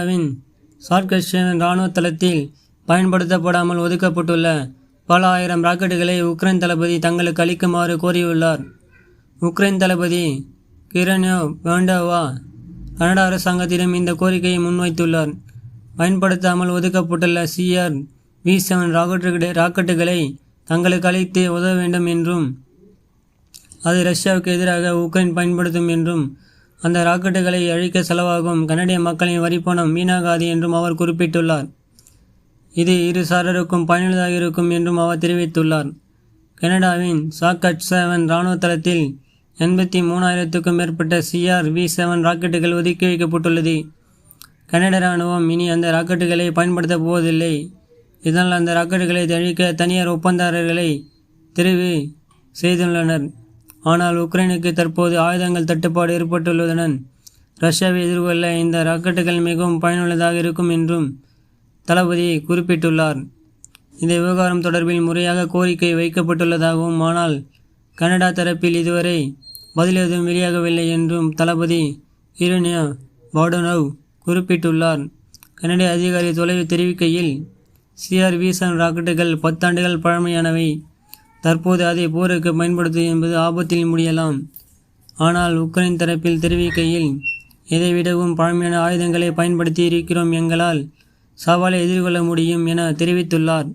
இந்தியாவின் சார்கஷன் இராணுவ தளத்தில் பயன்படுத்தப்படாமல் ஒதுக்கப்பட்டுள்ள பல ஆயிரம் ராக்கெட்டுகளை உக்ரைன் தளபதி தங்களுக்கு அளிக்குமாறு கோரியுள்ளார். உக்ரைன் தளபதி கிரன்யோ வேண்டோவா கனடா அரசாங்கத்திடம் இந்த கோரிக்கையை முன்வைத்துள்ளார். பயன்படுத்தாமல் ஒதுக்கப்பட்டுள்ள சிஆர் வி செவன் ராக்கெட்டுகளை ராக்கெட்டுகளை தங்களுக்கு அளித்து உதவ வேண்டும் என்றும் அது ரஷ்யாவுக்கு எதிராக உக்ரைன் பயன்படுத்தும் என்றும் அந்த ராக்கெட்டுகளை அழிக்க செலவாகும். கனடிய மக்களின் வரிப்பணம் வீணாகாது என்றும் அவர் குறிப்பிட்டுள்ளார். இது இரு சாரருக்கும் பயனுள்ளதாக இருக்கும் என்றும் அவர் தெரிவித்துள்ளார். கனடாவின் சாக்கட் செவன் இராணுவ தளத்தில் எண்பத்தி மூணாயிரத்துக்கும் மேற்பட்ட சிஆர் வி செவன் ராக்கெட்டுகள் ஒதுக்கி வைக்கப்பட்டுள்ளது. கனடா இராணுவம் இனி அந்த ராக்கெட்டுகளை பயன்படுத்தப் போவதில்லை. இதனால் அந்த ராக்கெட்டுகளை அழிக்க தனியார் ஒப்பந்ததாரர்களை தெரிவு செய்துள்ளனர். ஆனால் உக்ரைனுக்கு தற்போது ஆயுதங்கள் தட்டுப்பாடு ஏற்பட்டுள்ளதுடன் ரஷ்யாவை எதிர்கொள்ள இந்த ராக்கெட்டுகள் மிகவும் பயனுள்ளதாக இருக்கும் என்றும் தளபதி குறிப்பிட்டுள்ளார். இந்த விவகாரம் தொடர்பில் முறையாக கோரிக்கை வைக்கப்பட்டுள்ளதாகவும் ஆனால் கனடா தரப்பில் இதுவரை பதில் எதுவும் வெளியாகவில்லை என்றும் தளபதி இரணியா பாடனவ் குறிப்பிட்டுள்ளார். கனடிய அதிகாரி தொலைவு தெரிவிக்கையில் சிஆர் வீசன் ராக்கெட்டுகள் பத்தாண்டுகள் பழமையானவை. தற்போது அதை போருக்கு பயன்படுத்துவது என்பது ஆபத்தில் முடியலாம். ஆனால் உக்ரைன் தரப்பில் தெரிவிக்கையில் இதைவிடவும் பழமையான ஆயுதங்களை பயன்படுத்தி இருக்கிறோம் எங்களால். சவாலை எதிர்கொள்ள முடியும் என தெரிவித்துள்ளார்.